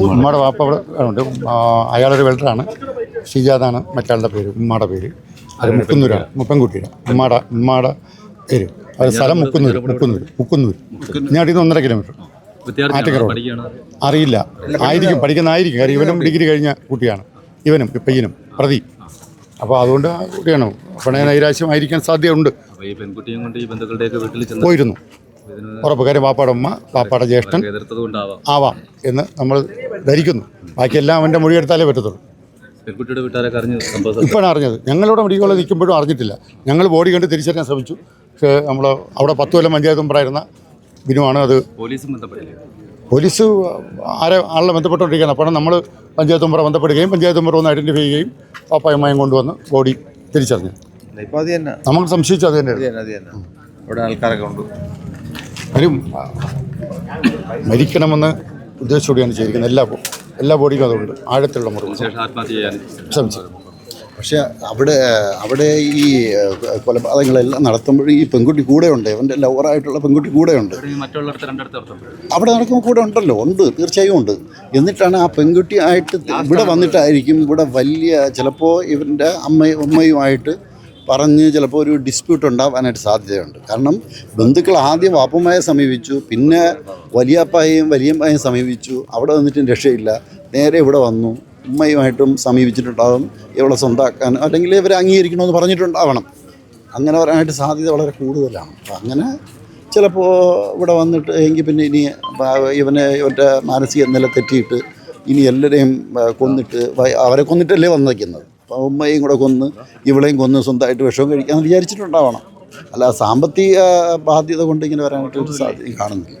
ഉമ്മയുടെ വാപ്പ അവിടെ ഉണ്ട്. അയാളൊരു വെൽഡറാണ്. ഷിജാദാണ് മറ്റാളുടെ പേര് ഉമ്മയുടെ പേര്. അത് മുക്കുന്നൂരാണ് മുപ്പൻകുട്ടിയുടെ. ഉമ്മയുടെ ഉമ്മയുടെ പേര്. അത് സ്ഥലം മുക്കുന്നൂർ മുക്കുന്നൂർ മുക്കുന്നൂർ ഞാൻ നിന്ന് ഒന്നര കിലോമീറ്റർ? ആറ്റക്കരോട്. അറിയില്ല. ആയിരിക്കും പഠിക്കുന്നതായിരിക്കും കാര്യം ഇവനും ഡിഗ്രി കഴിഞ്ഞ കുട്ടിയാണ്. ഇവനും പയ്യനും പ്രതി. അപ്പോൾ അതുകൊണ്ട് ആ കുട്ടിയാണ്. പ്രണയ നൈരാശ്യമായിരിക്കാൻ സാധ്യതയുണ്ട്. പോയിരുന്നു. ഉറപ്പ്. കാര്യം പാപ്പാടമ്മ പാപ്പാടെ വാപ്പാടെ ജ്യേഷ്ഠൻ ആവാം എന്ന് നമ്മൾ ധരിക്കുന്നു. ബാക്കിയെല്ലാം അവന്റെ പറ്റത്തുള്ളൂ. വീട്ടുകാരൊക്കെ അറിഞ്ഞു സംഭവം ഇപ്പോഴാണ് അറിഞ്ഞത്. ഞങ്ങളിവിടെ മെഡിക്കൽ കോളേജ് നിൽക്കുമ്പോഴും അറിഞ്ഞിട്ടില്ല. ഞങ്ങൾ ബോഡി കണ്ട് തിരിച്ചറിയാൻ ശ്രമിച്ചു. പക്ഷേ നമ്മൾ അവിടെ പത്ത് കൊല്ലം പഞ്ചായത്ത് മെമ്പറായിരുന്ന ബിനുവാണ് അത്. പോലീസും ആരെ ആളെ ബന്ധപ്പെട്ടുകൊണ്ടിരിക്കുകയാണ്. അപ്പോൾ നമ്മൾ പഞ്ചായത്ത് മെമ്പറെ ബന്ധപ്പെടുകയും പഞ്ചായത്ത് മെമ്പർ ഒന്ന് ഐഡന്റിഫൈ ചെയ്യുകയും പാപ്പായമ്മയും കൊണ്ടുവന്ന് ബോഡി തിരിച്ചറിഞ്ഞു. നമുക്ക് സംശയിച്ചു അത് തന്നെ ആൾക്കാരൊക്കെ ഉണ്ട്. വരും. മരിക്കണമെന്ന് ഉദ്ദേശത്തോടെയാണ് ചെയ്തിരിക്കുന്നത്. എല്ലാ എല്ലാ ബോഡിക്കും അതുകൊണ്ട് ആഴത്തിലുള്ള മുറിവ്. ശ്രമിച്ചു. പക്ഷെ അവിടെ അവിടെ ഈ കൊലപാതകങ്ങളെല്ലാം നടത്തുമ്പോൾ ഈ പെൺകുട്ടി കൂടെ ഉണ്ട്. ഇവന്റെ ലവറായിട്ടുള്ള പെൺകുട്ടി കൂടെ ഉണ്ട്. അവിടെ നടക്കുമ്പോൾ കൂടെ ഉണ്ടല്ലോ. ഉണ്ട്. തീർച്ചയായും ഉണ്ട്. എന്നിട്ടാണ് ആ പെൺകുട്ടി ആയിട്ട് ഇവിടെ വന്നിട്ടായിരിക്കും. ഇവിടെ വലിയ ചിലപ്പോൾ ഇവന്റെ അമ്മയും ഉമ്മയുമായിട്ട് പറഞ്ഞ് ചിലപ്പോൾ ഒരു ഡിസ്പ്യൂട്ട് ഉണ്ടാവാനായിട്ട് സാധ്യതയുണ്ട്. കാരണം ബന്ധുക്കൾ ആദ്യം വാപ്പമ്മയെ സമീപിച്ചു പിന്നെ വലിയപ്പായും വലിയമ്മയെ സമീപിച്ചു. അവിടെ വന്നിട്ടും രക്ഷയില്ല. നേരെ ഇവിടെ വന്നു. ഉമ്മയുമായിട്ടും സമീപിച്ചിട്ടുണ്ടാകും ഇവളെ സ്വന്തമാക്കാൻ അല്ലെങ്കിൽ ഇവരെ അംഗീകരിക്കണമെന്ന് പറഞ്ഞിട്ടുണ്ടാവണം. അങ്ങനെ വരാനായിട്ട് സാധ്യത വളരെ കൂടുതലാണ്. അപ്പം അങ്ങനെ ചിലപ്പോൾ ഇവിടെ വന്നിട്ട് എങ്കിൽ പിന്നെ ഇനി ഇവനെ ഇവന്റെ മാനസിക നില തെറ്റിയിട്ട് ഇനി എല്ലാവരെയും കൊന്നിട്ട് അവരെ കൊന്നിട്ടല്ലേ വന്നേക്കുന്നത്. അപ്പോൾ ഉമ്മയും കൂടെ കൊന്ന് ഇവളെയും കൊന്ന് സ്വന്തമായിട്ട് വിഷവും കഴിക്കാമെന്ന് വിചാരിച്ചിട്ടുണ്ടാവണം. അല്ല സാമ്പത്തിക ബാധ്യത കൊണ്ട് ഇങ്ങനെ വരാനായിട്ട് ഒരു സാധ്യതയും കാണുന്നില്ല.